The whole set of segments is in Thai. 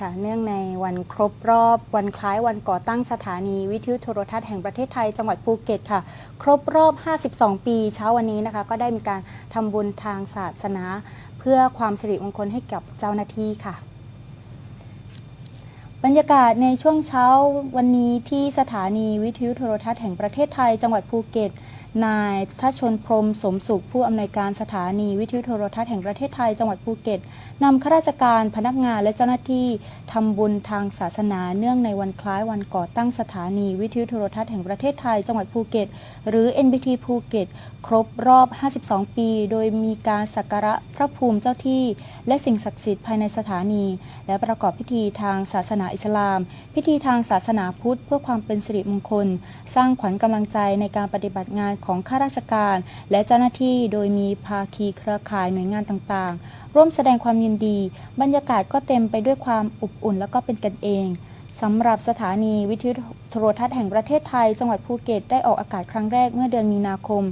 ค่ะเนื่องในวันครบรอบวันคล้ายวันก่อตั้งสถานีวิทยุโทรทัศน์แห่งประเทศไทยจังหวัดภูเก็ตค่ะ ครบรอบ 52 ปีเช้าวันนี้นะคะ ก็ได้มีการทำบุญทางศาสนา เพื่อความสิริมงคลให้กับเจ้าหน้าที่ค่ะ บรรยากาศในช่วงเช้าวันนี้ที่สถานีวิทยุโทรทัศน์แห่งประเทศไทย จังหวัดภูเก็ตนายทัชชนพรมสมสุขผู้อำนวยการสถานีวิทยุโทรทัศน์แห่งประเทศไทย จังหวัดภูเก็ตนำข้าราชการพนักงานและเจ้าหน้าที่ทำบุญทางศาสนาเนื่องในวันคล้ายวันก่อตั้งสถานีวิทยุโทรทัศน์แห่งประเทศไทย จังหวัดภูเก็ต หรือ NBT ภูเก็ต ครบรอบ 52 ปี โดยมีการสักการะพระภูมิเจ้าที่ และสิ่งศักดิ์สิทธิ์ภายในสถานี และประกอบพิธีทางศาสนาอิสลาม พิธีทางศาสนาพุทธ เพื่อความเป็นสิริมงคล สร้างขวัญกำลังใจในการปฏิบัติงานของข้าราชการ และเจ้าหน้าที่โดยมีภาคีเครือข่ายหน่วยงานต่างๆ ร่วมแสดงความยินดี บรรยากาศก็เต็มไปด้วยความอบอุ่นและก็เป็นกันเองสำหรับสถานีวิทยุโทรทัศน์แห่งประเทศไทย จังหวัดภูเก็ตได้ออกอากาศครั้งแรกเมื่อเดือนมีนาคม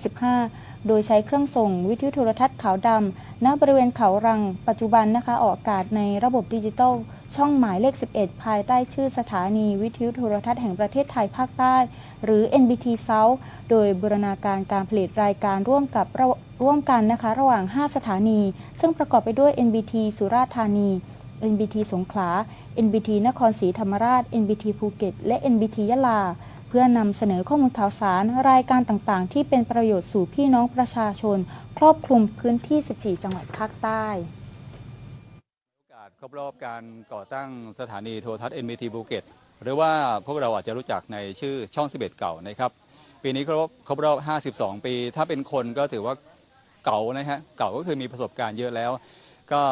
2515 โดยใช้เครื่องส่งวิทยุโทรทัศน์ขาวดำณบริเวณเขารัง ปัจจุบันนะคะออกอากาศในระบบดิจิตอล ช่องหมายเลข 11 ภายใต้ชื่อสถานีวิทยุโทรทัศน์แห่งประเทศไทยภาคใต้ หรือ NBT South โดยบูรณาการการผลิตรายการร่วมกับร,ร่วมกันนะคะ ระหว่าง 5 สถานี ซึ่งประกอบไปด้วย NBT สุราษฎร์ธานี NBT สงขลา NBT นครศรีธรรมราช NBT ภูเก็ต และ NBT ยะลา เพื่อนำเสนอข้อมูลข่าวสาร รายการต่างๆ ที่เป็นประโยชน์สู่พี่น้องประชาชน ครอบคลุมพื้นที่ 14 จังหวัดภาคใต้ ครบรอบการก่อตั้งสถานีโทรทัศน์ NBT ภูเก็ตหรือว่าพวกเราอาจจะรู้จักในชื่อช่อง 11 เก่านะครับ ปีนี้ครบครบรอบ 52 ปี ถ้าเป็นคนก็ถือว่าเก่านะฮะเก่าก็คือมีประสบการณ์เยอะแล้ว ก็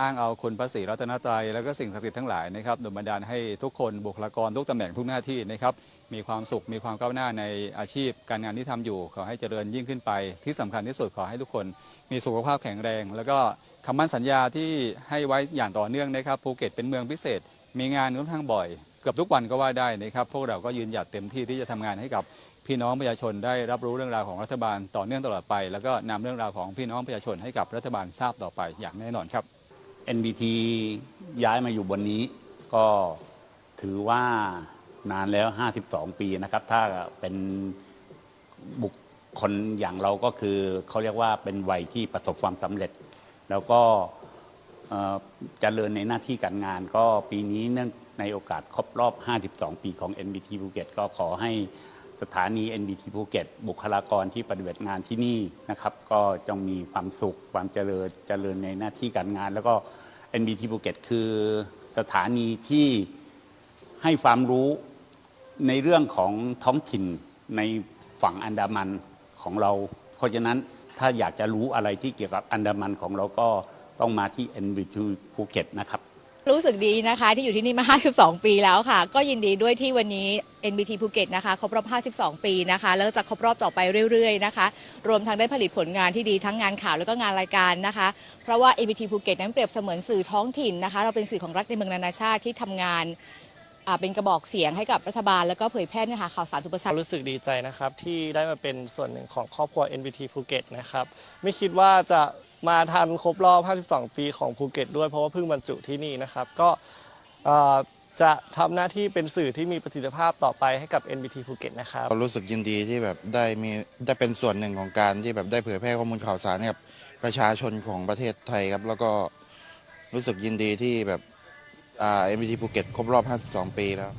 อ้างเอาคุณพระศรีรัตนตรัยแล้วก็สิ่งศักดิ์สิทธิ์ทั้งหลายนะครับดลบันดาลให้ทุกคนบุคลากรทุกตำแหน่งทุกหน้าที่นะครับมีความสุขมีความก้าวหน้าในอาชีพ การงานที่ทำอยู่ ขอให้เจริญยิ่งขึ้นไป ที่สำคัญที่สุดขอให้ทุกคนมีสุขภาพแข็งแรง แล้วก็คำมั่นสัญญาที่ให้ไว้อย่างต่อเนื่องนะครับภูเก็ตเป็นเมืองพิเศษ มีงานค่อนข้างบ่อยเกือบทุกวันก็ว่าได้นะครับพวกเราก็ยืนหยัดเต็มที่ที่จะทำงานให้กับพี่น้องประชาชนได้รับรู้เรื่องราวของรัฐบาลต่อเนื่องตลอดไป แล้วก็นำเรื่องราวของพี่น้องประชาชนให้กับรัฐบาลทราบต่อไปอย่างแน่นอนครับ NBT ย้ายมาอยู่บนนี้ ก็ถือว่านานแล้ว 52 ปีนะครับ ถ้าเป็นบุคคลอย่างเราก็คือเขาเรียกว่าเป็นวัยที่ประสบความสำเร็จ แล้วก็เอ่อเจริญในหน้าที่การงาน ก็ปีนี้เนื่องในโอกาสครบรอบ 52 ปีของ NBT ภูเก็ตก็ขอให้ ถานี NBT ภูเก็ตบุคลากรที่ปฏิบัติงานที่นี่นะครับ ก็จงมีความสุขความเจริญเจริญในหน้าที่การงาน แล้วก็ NBT ภูเก็ตคือสถานีที่ให้ความรู้ในเรื่องของท้องถิ่นในฝั่งอันดามันของเรา เพราะฉะนั้นถ้าอยากจะรู้อะไรที่เกี่ยวกับอันดามันของเราก็ต้องมาที่ NBT ภูเก็ตนะครับ รู้สึกดีนะคะที่อยู่ที่นี่มา 52 ปีแล้วค่ะ ก็ยินดีด้วยที่วันนี้ NBT ภูเก็ตนะคะครบรอบ 52 ปีนะคะ แล้วจะครบรอบต่อไปเรื่อยๆนะคะ รวมทั้งได้ผลิตผลงานที่ดีทั้งงานข่าวแล้วก็งานรายการนะคะ เพราะว่า NBT ภูเก็ตนั้นเปรียบเสมือนสื่อท้องถิ่นนะคะ เราเป็นสื่อของรัฐในเมืองนานาชาติที่ทำงานเป็นกระบอกเสียงให้กับรัฐบาล แล้วก็เผยแพร่เนื้อหาข่าวสารทุกประสารู้สึกดีใจนะครับ ที่ได้มาเป็นส่วนหนึ่งของครอบครัว NBT ภูเก็ตนะครับ ไม่คิดว่าจะ มาทันครบรอบ 52 ปีของภูเก็ตด้วยเพราะว่าเพิ่งบรรจุที่นี่นะครับ ก็จะทำหน้าที่เป็นสื่อที่มีประสิทธิภาพต่อไปให้กับ NBT ภูเก็ตนะครับรู้สึกยินดีที่แบบได้มีได้เป็นส่วนหนึ่งของการที่แบบได้เผยแพร่ข้อมูลข่าวสารให้กับประชาชนของประเทศไทยครับ แล้วก็รู้สึกยินดีที่แบบอ่า MBT ภูเก็ตครบรอบ 52 ปีแล้ว